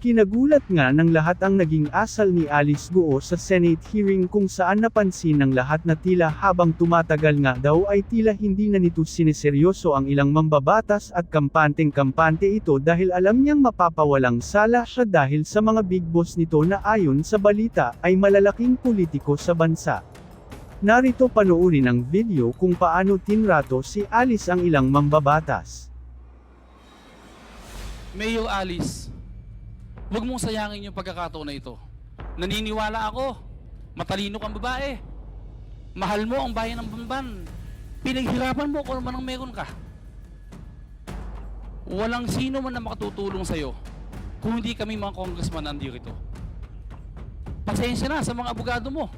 Ikinagulat nga ng lahat ang naging asal ni Alice Guo sa Senate hearing kung saan napansin ng lahat na tila habang tumatagal nga daw ay tila hindi na nito sineseryoso ang ilang mambabatas at kampanteng-kampante ito dahil alam niyang mapapawalang sala siya dahil sa mga big boss nito na ayon sa balita ay malalaking politiko sa bansa. Narito panoorin ang video kung paano tinrato si Alice ang ilang mambabatas. Mayor Alice, huwag mong sayangin yung pagkakataon na ito. Naniniwala ako, matalino kang babae. Mahal mo ang bayan ng Bamban. Pinaghirapan mo kung ano man ang meron ka. Walang sino man na makatutulong sa'yo kung hindi kami mga congressman nandito. Pasensya na sa mga abogado mo.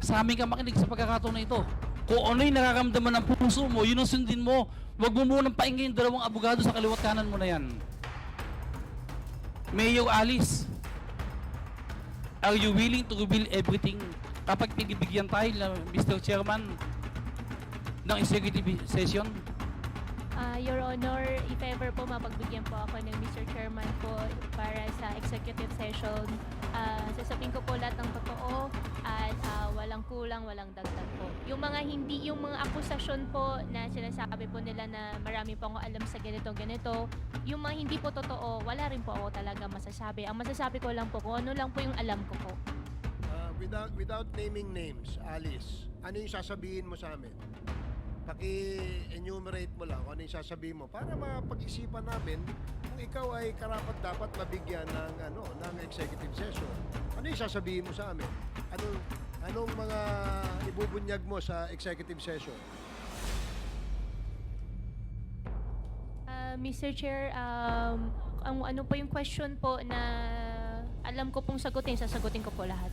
Sa amin ka makinig sa pagkakataon na ito. Kung ano yung nararamdaman ng puso mo, yun ang sundin mo. Huwag mo munang paingin yung dalawang abogado sa kaliwat kanan mo na yan. Mayor Alice, are you willing to reveal everything kapag pinibigyan tayo na Mr. Chairman ng executive session? Ah, Your Honor, if ever po mapagbigyan po ako ng Mr. Chairman po para sa executive session, ah, sasabihin ko po lahat ng totoo at ah, walang kulang, walang dagdag po. Yung mga hindi, yung mga akusasyon po na sinasabi po nila na marami po ako alam sa ganito, ganito, yung mga hindi po totoo, wala rin po ako talaga masasabi. Ang masasabi ko lang po kung ano lang po yung alam ko po. Uh, without without naming names, Alice, ano yung sasabihin mo sa amin? Paki-enumerate mo lang kung ano yung sasabihin mo para mapag-isipan namin kung ikaw ay karapat dapat mabigyan ng ano ng executive session. Ano yung sasabihin mo sa amin? Anong anong mga ibubunyag mo sa executive session? Ah, Mr. Chair, um, ang ano po yung question po na alam ko pong sagutin, sasagutin ko po lahat.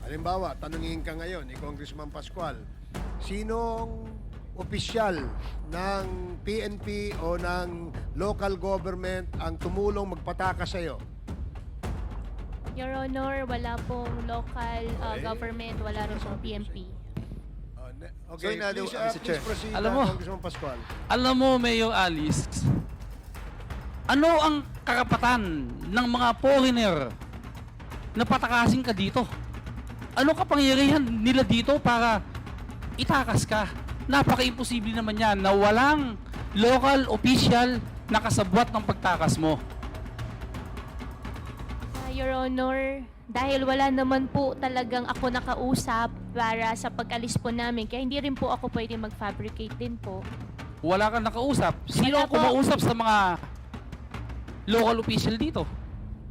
Halimbawa, tanungin ka ngayon ni Congressman Pascual, sinong opisyal ng PNP o ng local government ang tumulong magpataka sa iyo? Your Honor, wala pong local uh, Okay. government, wala rin pong PMP. Uh, ne- So, okay, in other- please, uh, uh, please proceed, Alam uh, mo- Congressman Pascual. Alam mo, Mayor Alice, ano ang karapatan ng mga foreigner na patakasin ka dito? Ano kapangyarihan nila dito para itakas ka? Napaka-imposible naman yan na walang local official na kasabwat ng pagtakas mo. Uh, Your Honor, dahil wala naman po talagang ako nakausap para sa pag-alis po namin, kaya hindi rin po ako pwede mag-fabricate din po. Wala kang nakausap. Sino ang kumausap sa mga local official dito?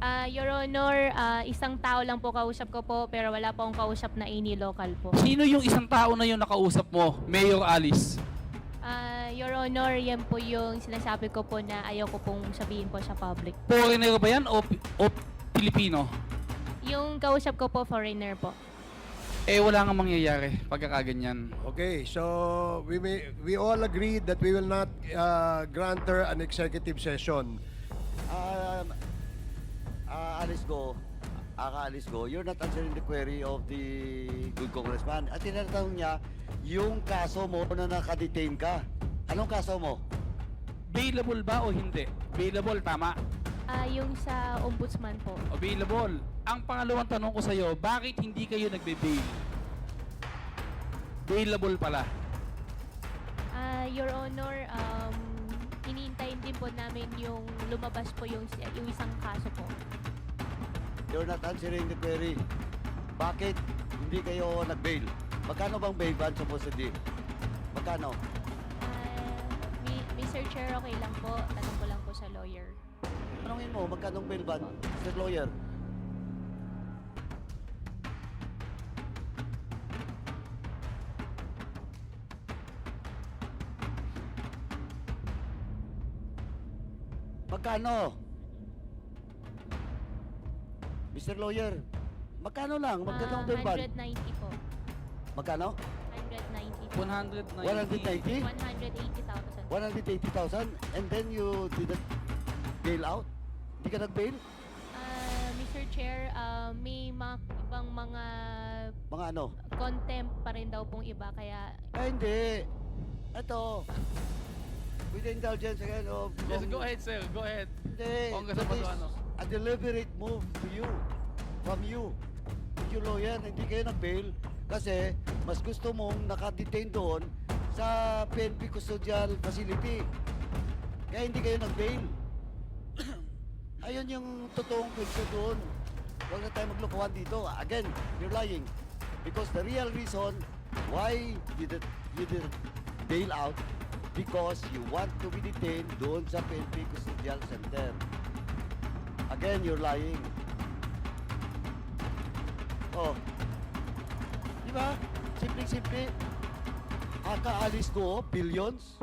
Ah, Your Honor, ah, isang tao lang po kausap ko po, pero wala po akong kausap na any local po. Sino yung isang tao na yung nakausap mo, Mayor Alice? Ah, Your Honor, yan po yung sinasabi ko po na ayaw ko pong sabihin po sa public. Foreigner ba yan o, o Pilipino? Yung kausap ko po, foreigner po. Eh, wala nga mangyayari pagkakaganyan. Okay, so we may, we all agreed that we will not uh, grant her an executive session. Um, uh, Alice Go, Aka Alice Go, you're not answering the query of the good congressman. At tinatanong niya, yung kaso mo na nakadetain ka. Anong kaso mo? Available ba o hindi? Available, tama. Ah, yung sa ombudsman po. Available. Ang pangalawang tanong ko sa'yo, bakit hindi kayo nagbe-bail? Available pala. Ah, Your Honor, um, iniintayin din po namin yung lumabas po yung, yung isang kaso po. You're not answering the query. Bakit hindi kayo nag-bail? Magkano bang bail ban supposedly? Magkano? Ah, Mi- Mr. Chair, okay lang po. Tanong ko lang po sa lawyer. Tanungin mo, magkano bail ban? Mr. Lawyer. Magkano? Mr. Lawyer, magkano lang? Magkano Ah, bail ban? 190 po. Magkano? 190 po. 190. 190? 180,000. 180,000 and then you didn't bail out? Hindi ka nag-bail? Ah, Mr. Chair, ah, may mga ibang mga Mga ano? contempt pa rin daw pong iba kaya Ay, hindi. Ito. With the indulgence again of... Yes, go ahead, sir. Go ahead. Hindi. Congressman that is- a deliberate move to you, from you. Your lawyer, hindi kayo nag-bail kasi mas gusto mong nakadetain doon sa PNP Custodial Facility. Kaya hindi kayo nag-bail. Ayun yung totoong kwento doon. Huwag na tayo maglokohan dito. Again, you're lying. Because the real reason why you did, you did bail out because you want to be detained doon sa PNP Custodial Center. Again, you're lying. Oh. Di ba? Simpleng-simple. Akaalis ko, billions.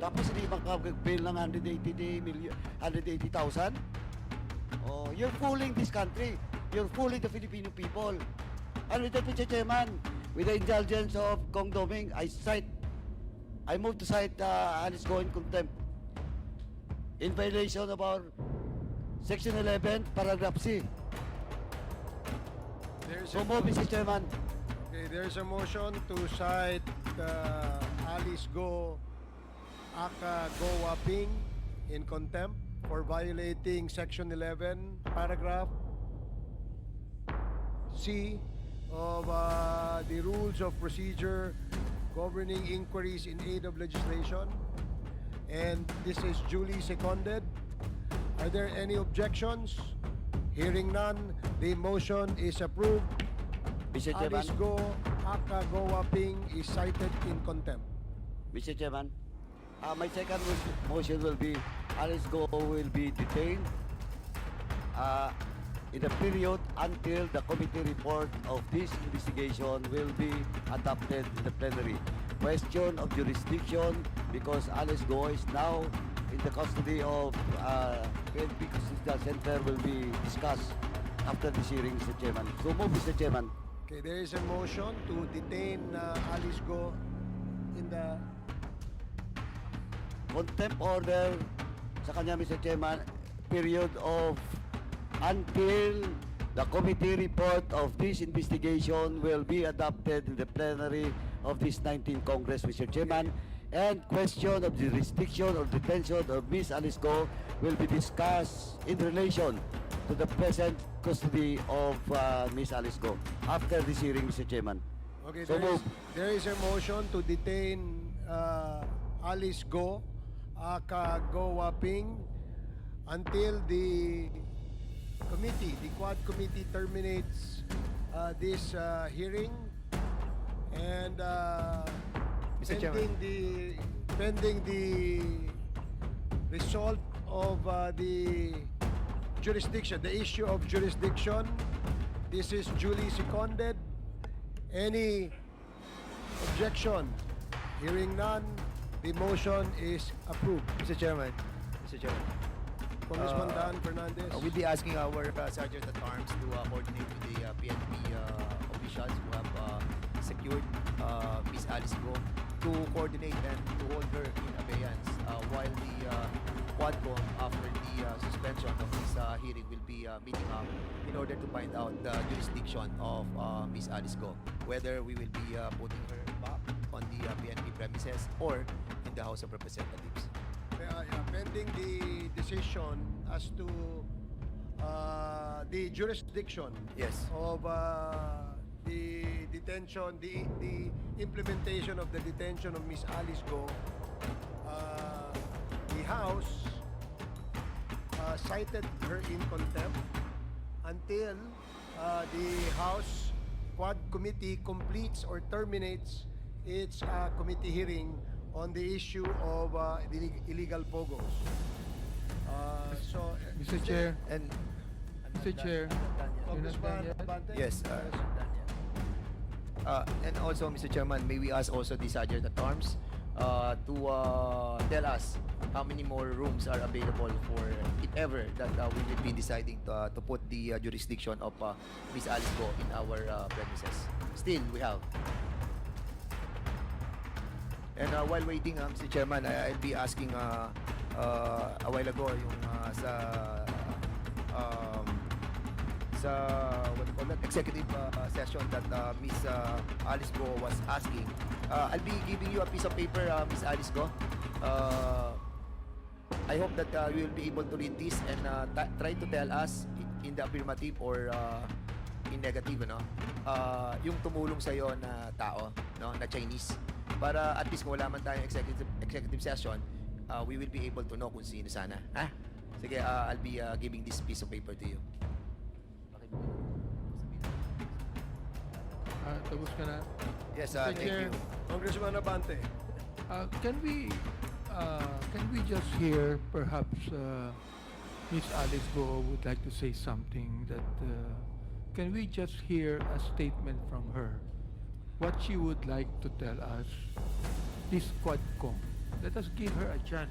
Tapos hindi makapag-bail ng 180 million, 180,000? Oh, you're fooling this country. You're fooling the Filipino people. And with that, Mr. Chairman, with the indulgence of Kong Doming, I cite, I move to cite uh, Alice Go in contempt in violation of our Section 11, Paragraph C. There's So a, move, Mr. Chairman. okay, there's a motion to cite uh, Alice Go, Aka Go Waping in contempt for violating Section 11, paragraph C of uh, the Rules of Procedure governing inquiries in aid of legislation. And this is duly seconded. Are there any objections? Hearing none, the motion is approved. Mr. Chairman. Alice Go Aka Go Waping is cited in contempt. Mr. Chairman, uh, my second motion will be Alice Go will be detained uh, in the period until the committee report of this investigation will be adopted in the plenary. Question of jurisdiction because Alice Go is now in the custody of uh, PNP Custodial Center will be discussed after this hearing, Mr. Chairman. So move, Mr. Chairman. Okay, there is a motion to detain uh, Alice Go in the contempt order sa kanya, Mr. Chairman, period of until the committee report of this investigation will be adopted in the plenary of this 19th Congress, Mr. Chairman. And question of jurisdiction or detention of Miss Alice Go will be discussed in relation to the present custody of uh, Miss Alice Go after this hearing, Mr. Chairman. Okay, So there is, there is a motion to detain uh, Alice Go, aka Go Waping, until the committee, the Quad Committee terminates uh, this uh, hearing and uh, Mr. pending the pending the result of uh, the jurisdiction, the issue of jurisdiction. This is duly seconded. Any objection? Hearing none, the motion is approved. Mr. Chairman, Mr. Chairman, Congressman Uh, Dan Fernandez. we'll be asking our uh, Sergeant at Arms to uh, coordinate with the uh, PNP uh, officials who have uh, secured uh, Miss Alice Go to coordinate and to hold her in abeyance uh, while the uh, Quadcom, after the uh, suspension of this uh, hearing, will be uh, meeting up in order to find out the jurisdiction of uh, Miss Alice Go, whether we will be uh, putting her back on the uh, PNP premises or in the House of Representatives. Uh, yeah, pending the decision as to uh, the jurisdiction Yes. of uh, the detention, the the implementation of the detention of Miss Alice Go, uh, the House uh, cited her in contempt until uh, the House Quad Committee completes or terminates its uh, committee hearing on the issue of uh, the illeg- illegal pogos. Uh, so, Mr. is Chair, there- and Mr. Chair, Congressman yet? Abante? Yes, uh, Uh, and also, Mr. Chairman, may we ask also the Sergeant at Arms uh, to uh, tell us how many more rooms are available for if ever that uh, we will be deciding to, uh, to put the uh, jurisdiction of uh, Miss Alice Go in our uh, premises. Still, we have. And uh, while waiting, uh, Mr. Chairman, I, I'll be asking uh, uh, a while ago yung uh, sa um, sa what do you call that executive uh, session that uh, Miss uh, Alice Go was asking. Uh, I'll be giving you a piece of paper, uh, Miss Alice Go. Uh, I hope that uh, you will be able to read this and uh, try to tell us in the affirmative or uh, in negative, no? Uh, yung tumulong sa na tao, no, na Chinese. Para at least kung wala man tayong executive executive session, uh, we will be able to know kung sino sana. Ha? Sige, uh, I'll be uh, giving this piece of paper to you. Ah, tapos ka na. Yes, uh, Mr. thank Chair. you. Congressman Abante. Uh, can we uh, can we just hear perhaps uh, Miss Alice Go would like to say something that uh, can we just hear a statement from her what she would like to tell us this quadcom let us give her a chance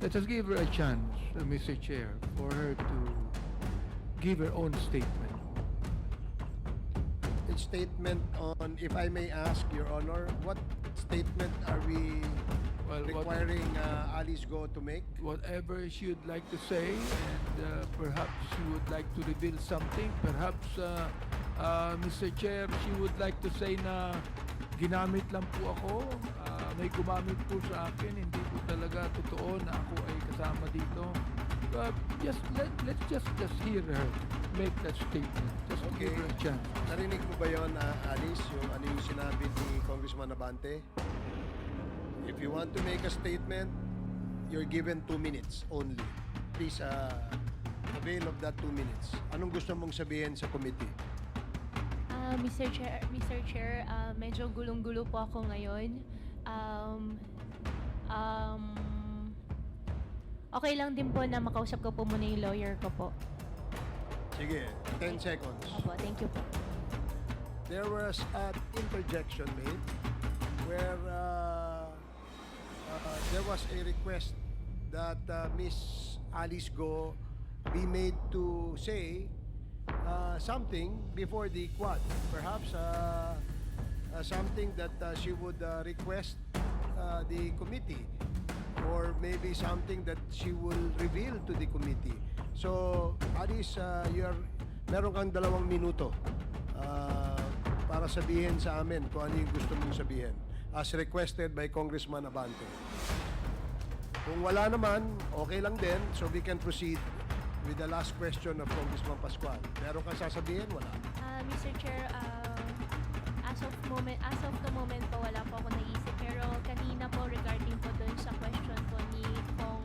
let us give her a chance uh, Mr. Chair for her to give her own statement A statement on, if I may ask, Your Honor, what statement are we well what- requiring uh, Alice Go to make? whatever she would like to say and uh, perhaps she would like to reveal something perhaps uh, uh, Mr. Chair she would like to say na ginamit lang po ako uh, may gumamit po sa akin hindi po talaga totoo na ako ay kasama dito uh, just let, let's just just hear her make that statement just to give Okay. her a chance Narinig mo ba yon, uh, Alice, yung ano yung sinabi ni Congressman Abante? If you want to make a statement, you're given two minutes only. Please uh, avail of that two minutes. Anong gusto mong sabihin sa committee? Ah, Mr. Chair, Mr. Chair, ah, medyo gulong-gulo po ako ngayon. Um, um, okay lang din po na makausap ko po muna yung lawyer ko po. Sige, 10 seconds. Opo, thank you po. there was an interjection made where uh, uh, there was a request that uh, Miss Alice Go be made to say uh, something before the quad. Perhaps uh, uh, something that uh, she would uh, request uh, the committee or maybe something that she will reveal to the committee. So, Alice, uh, you're, meron kang dalawang minuto uh, para sabihin sa amin kung ano yung gusto mong sabihin as requested by Congressman Abante. Kung wala naman, okay lang din, so we can proceed with the last question of Congressman Pascual. Meron kang sasabihin? Wala. Ah, Mr. Chair, ah, as of moment, as of the moment po wala po ako naisip pero kanina po regarding po dun sa question po ni Kong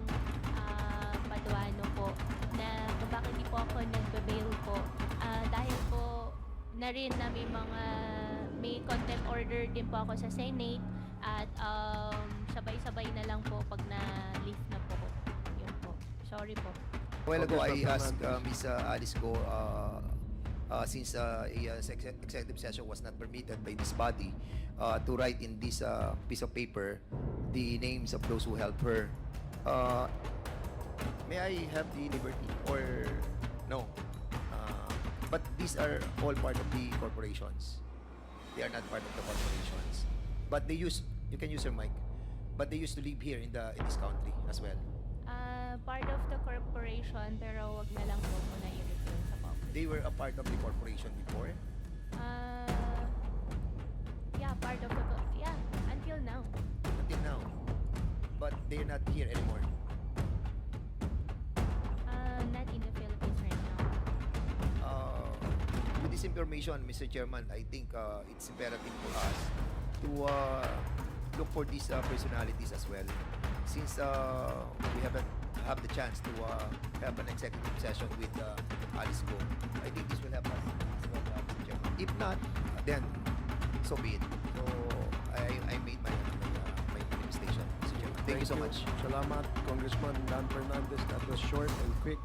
ah, Paduano po na kung bakit di po ako nagbe-bail po Ah, dahil po na rin na may mga may contempt order din po ako sa Senate at um, sabay-sabay na lang po pag na-lift na po. Yun po. Sorry po. A while ago, I asked uh. Miss uh, Alice Go, uh, uh, since uh, a uh, executive session was not permitted by this body, uh, to write in this uh, piece of paper the names of those who helped her. Uh, may I have the liberty or no? Uh, but these are all part of the corporations. They are not part of the corporations. But they use, you can use your mic, but they used to live here in the in this country as well. Part of the corporation pero wag na lang po muna i-reveal sa public. They were a part of the corporation before. Ah, yeah, part of the co- yeah, until now. until now. But they're not here anymore. Ah, not in the Philippines right now. Uh, with this information, Mr. Chairman, I think uh, it's imperative for us to uh, look for these uh, personalities as well. Since uh, we haven't have the chance to uh, have an executive session with uh, Alice Go, I think this will help us well, uh. If not, then so be it. So I, I made my, my, uh, my manifestation. Chairman. Thank, you so much. Salamat, Congressman Dan Fernandez. That was short and quick.